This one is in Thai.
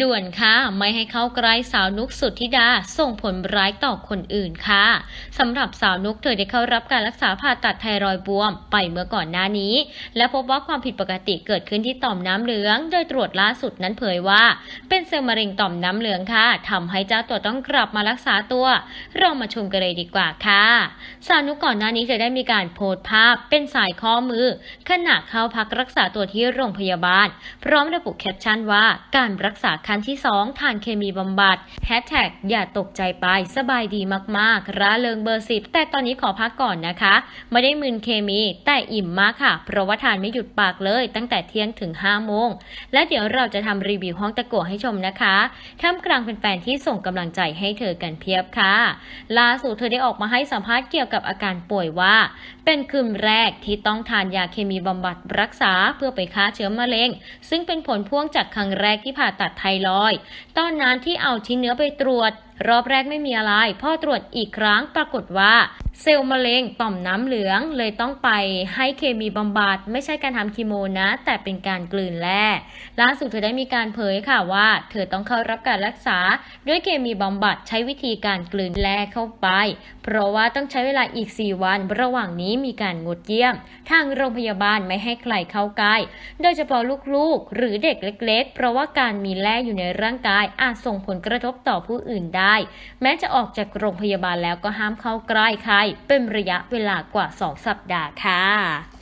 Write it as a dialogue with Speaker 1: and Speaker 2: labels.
Speaker 1: ด่วนค่ะ ไม่ให้เข้าใกล้สาวนุกสุดธิดา ส่งผลร้ายต่อคนอื่นค่ะสำหรับสาวนุกเธอได้เข้ารับการรักษาผ่าตัดไทรอยบวมไปเมื่อก่อนหน้านี้ และพบว่าความผิดปกติเกิดขึ้นที่ต่อมน้ำเหลือง โดยตรวจล่าสุดนั้นเผยว่า เป็นเซลล์มะเร็งต่อมน้ำเหลืองค่ะทำให้เจ้าตัวต้องกลับมารักษาตัว เรามาชมกันเลยดีกว่าค่ะ สาวนุกก่อนหน้านี้เธอได้มีการโพสต์ภาพ เป็นสายข้อมือ ขณะเข้าพักรักษาตัวที่โรงพยาบาล พร้อมระบุแคปชั่นว่าการรักษาครั้งที่2ทานเคมีบำบัดแฮชแท็กอย่าตกใจไปสบายดีมากๆร่าเริงเบอร์สิบแต่ตอนนี้ขอพักก่อนนะคะ ไม่ได้มึนเคมีแต่อิ่มมากค่ะ เพราะว่าทานไม่หยุดปากเลย ตั้งแต่เที่ยงถึง5โมง และเดี๋ยวเราจะทำรีวิวห้องตะกั่วให้ชมนะคะท่ามกลางแฟนๆที่ส่งกำลังใจให้เธอกันเพียบค่ะ ล่าสุดเธอได้ออกมาให้สัมภาษณ์เกี่ยวกับอาการป่วยว่า เป็นคืนแรกที่ต้องทานยาเคมีบำบัดรักษาเพื่อไปฆ่าเชื้อมะเร็ง ซึ่งเป็นผลพ่วงจากครั้งแรกที่ผ่าตัดไทรอย ตอนนั้นที่เอาชิ้นเนื้อไปตรวจ รอบแรกไม่มีอะไร พ่อตรวจอีกครั้งปรากฏว่า เซลล์มะเร็งต่อมน้ำเหลืองเลยต้องไปให้เคมีบำบัดไม่ใช่การทำคีโมนะ แต่เป็นการกลืนแร่ล่าสุดเธอได้มีการเผยค่ะว่า เธอต้องเข้ารับการรักษา ด้วยเคมีบำบัดใช้วิธีการกลืนแร่เข้าไป เพราะว่าต้องใช้เวลาอีก 4 วัน ระหว่างนี้มีการงดเยี่ยม ทางโรงพยาบาลไม่ให้ใครเข้าใกล้โดยเฉพาะลูกๆ หรือเด็กเล็ก ๆ เพราะว่าการมีแร่อยู่ในร่างกายอาจส่งผลกระทบต่อผู้อื่นได้ได้แม้จะออกจากโรงพยาบาลแล้วก็ห้ามเข้าใกล้ใคร เป็นระยะเวลากว่า 2 สัปดาห์ค่ะ